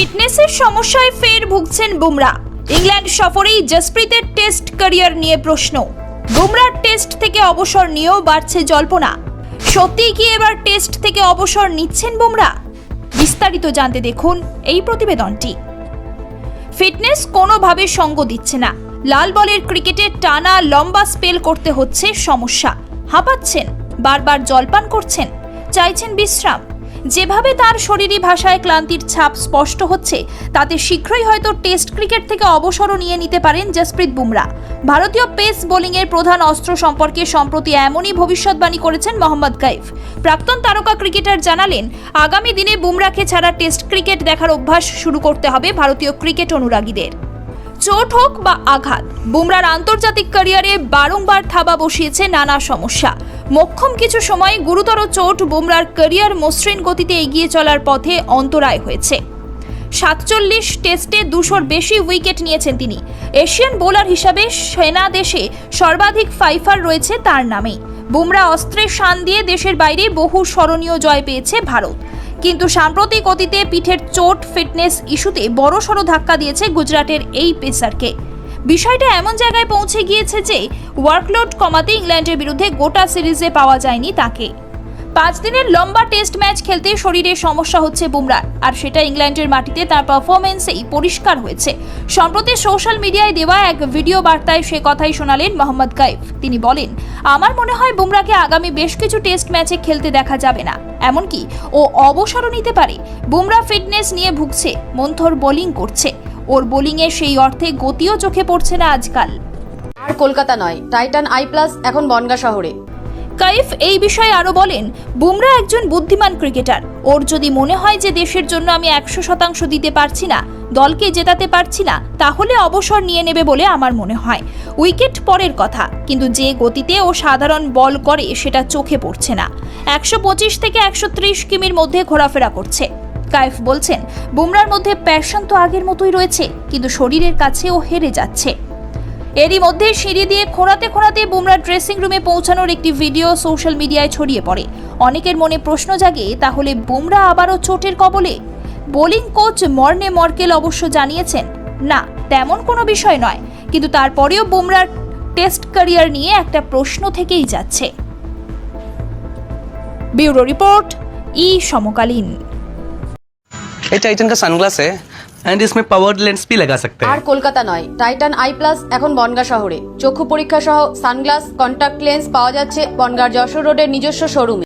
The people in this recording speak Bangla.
ফিটনেসের সমস্যায় ফের ভুগছেন বুমরা। ইংল্যান্ড সফরেই জসপ্রীতের টেস্ট ক্যারিয়ার নিয়ে প্রশ্ন। বুমরার টেস্ট থেকে অবসর নিয়েও বাড়ছে জল্পনা। সত্যিই কি এবার টেস্ট থেকে অবসর নিচ্ছেন বুমরা? বিস্তারিত জানতে দেখুন এই প্রতিবেদনটি। ফিটনেস কোনোভাবে সঙ্গ দিচ্ছে না। লাল বলের ক্রিকেটে টানা লম্বা স্পেল করতে হচ্ছে সমস্যা। হাঁপাচ্ছেন, বারবার জলপান করছেন, চাইছেন বিশ্রাম। যেভাবে তার শরীরী ভাষায় ক্লান্তির ছাপ স্পষ্ট হচ্ছে, তাতে শীঘ্রই হয়তো টেস্ট ক্রিকেট থেকে অবসরও নিয়ে নিতে পারেন জসপ্রীত বুমরা। ভারতীয় পেস বোলিংয়ের প্রধান অস্ত্র সম্পর্কে সম্প্রতি এমনই ভবিষ্যৎবাণী করেছেন মোহাম্মদ কাইফ প্রাক্তন তারকা ক্রিকেটার জানালেন, আগামী দিনে বুমরাকে ছাড়া টেস্ট ক্রিকেট দেখার অভ্যাস শুরু করতে হবে ভারতীয় ক্রিকেট অনুরাগীদের। চোট হোক বা আঘাত, বুমরার আন্তর্জাতিক ক্যারিয়ারে বারংবার থাবা বসিয়েছে নানা সমস্যা। মক্ষম কিছু সময় গুরুতর চোট বুমরার ক্যারিয়ার মসৃণ গতিতে এগিয়ে চলার পথে অন্তরায় হয়েছে। সাতচল্লিশ টেস্টে দুশোর বেশি উইকেট নিয়েছেন তিনি। এশিয়ান বোলার হিসাবে সেনা দেশে সর্বাধিক ফাইফার রয়েছে তার নামেই বুমরা অস্ত্রের শান দিয়ে দেশের বাইরে বহু স্মরণীয় জয় পেয়েছে ভারত। কিন্তু সাম্প্রতিক অতীতে পিঠের চোট, ফিটনেস ইস্যুতে বড়সড় ধাক্কা দিয়েছে গুজরাটের এই পেসারকে। বিষয়টা এমন জায়গায় পৌঁছে গিয়েছে যে ওয়ার্কলোড কমাতে ইংল্যান্ডের বিরুদ্ধে গোটা সিরিজে পাওয়া যায়নি তাকে। পাঁচ দিনের লম্বা টেস্ট ম্যাচ খেলতে শরীরে সমস্যা হচ্ছে বুমরার আর সেটা ইংল্যান্ডের মাটিতে তার পারফরমেন্সেই পরিষ্কার হয়েছে। সম্প্রতি সোশ্যাল মিডিয়ায় দেওয়া এক ভিডিও বার্তায় সে কথাই শোনালেন মোহাম্মদ কাইফ তিনি বলেন, আমার মনে হয় বুমরাকে আগামী বেশ কিছু টেস্ট ম্যাচে খেলতে দেখা যাবে না। এমনকি ও অবসরও নিতে পারে। বুমরা ফিটনেস নিয়ে ভুগছে মন্থর বোলিং করছে। ওর বোলিংয়ে সেই অর্থে গতিও চোখে পড়ছে না আজকাল। আর কলকাতা নয় টাইটান আই প্লাস এখন বনগা শহরে। কাইফ এই বিষয়ে আরও বলেন বুমরা একজন বুদ্ধিমান ক্রিকেটার। ওর যদি মনে হয় যে দেশের জন্য আমি একশো শতাংশ দিতে পারছি না দলকে জেতাতে পারছি না তাহলে অবসর নিয়ে নেবে বলে আমার মনে হয়। উইকেট পরের কথা কিন্তু যে গতিতে ও সাধারণ বল করে সেটা চোখে পড়ছে না। একশো পঁচিশ থেকে একশো ত্রিশ কিমির মধ্যে ঘোরাফেরা করছে। কাইফ বলছেন, বুমরার মধ্যে প্যাশন তো আগের মতোই রয়েছে, কিন্তু শরীরের কাছে ও হেরে যাচ্ছে। এরই মধ্যে সিঁড়ি দিয়ে খোঁড়াতে খোঁড়াতে বুমরা ড্রেসিং রুমে পৌঁছানোর একটি ভিডিও সোশ্যাল মিডিয়ায় ছড়িয়ে পড়ে। অনেকের মনে প্রশ্ন জাগে, তাহলে বুমরা আবারও চোটের কবলে? বোলিং কোচ মর্নে মর্কেল অবশ্য জানিয়েছেন, না, তেমন কোনো বিষয় নয়। কিন্তু তারপরেও বুমরার টেস্ট ক্যারিয়ার নিয়ে একটা প্রশ্ন থেকেই যাচ্ছে। ব্যুরো রিপোর্ট, ই সমকালীন। ये टाइटन का सनग्लास है एंड इसमें पावर लेंस भी लगा सकते আর हैं কলকাতা নয় টাইটান আই প্লাস এখন বনগা শহরে চক্ষু পরীক্ষা সহ সানগ্লাস কন্টাক্ট লেন্স পাওয়া যাচ্ছে বনগার যশোর রোডের নিজস্ব শোরুমে